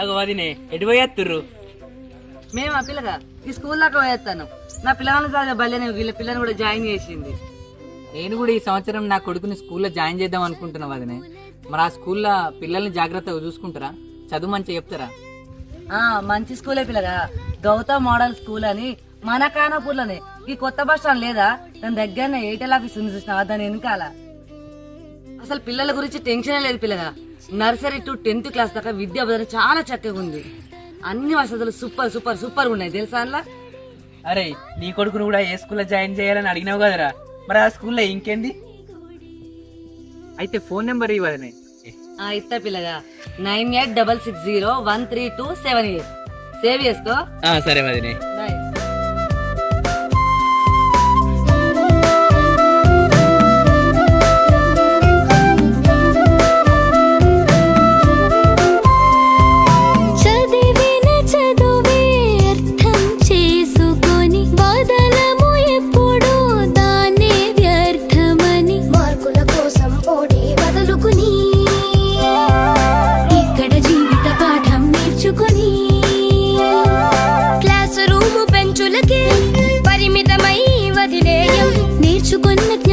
అగో వదినే ఎటు పోయేస్తుర్రు మేము ఆ పిల్లగా ఈ స్కూల్ దాకా పోయేస్తాను నా పిల్లగాని చదివే బల్లెనే వీళ్ళ పిల్లని కూడా జాయిన్ చేసింది. నేను కూడా ఈ సంవత్సరం నా కొడుకుని స్కూల్లో జాయిన్ చేద్దాం అనుకుంటున్నా వదినే. మరి ఆ స్కూల్లో పిల్లల్ని జాగ్రత్తగా చూసుకుంటారా? చదువు మంచిగా చెప్తారా? ఆ మంచి స్కూలే పిల్లగా గౌతమ్ మోడల్ స్కూల్ అని మన కానాపూర్లోనే ఈ కొత్త బస్ స్టాండ్ లేదా? దాని దగ్గరనే ఎయిర్టెల్ ఆఫీస్ ఉంది చూసినావా దాని వెనకాల. అసలు పిల్లల గురించి టెన్షన్ లేదు పిల్లగా. నర్సరీ టు టెన్త్ క్లాస్ దాకా విద్యా బోధన చాలా చక్కగా ఉంది. అన్ని వసతులు సూపర్ సూపర్ సూపర్ ఉన్నాయి. తెలుసా అందులో అరే నీ కొడుకును కూడా ఏ స్కూల్లో జాయిన్ చేయాలని అడిగినావు కదరా? మరి ఆ స్కూల్లో ఇంకేంది? అయితే ఫోన్ నెంబర్ ఇవ్వదనే ఆ, ఇస్తా పిల్లగా. Nine eight double six zero one three two seven eight. Save చేసుకో. సరే వదినే మార్చుకున్న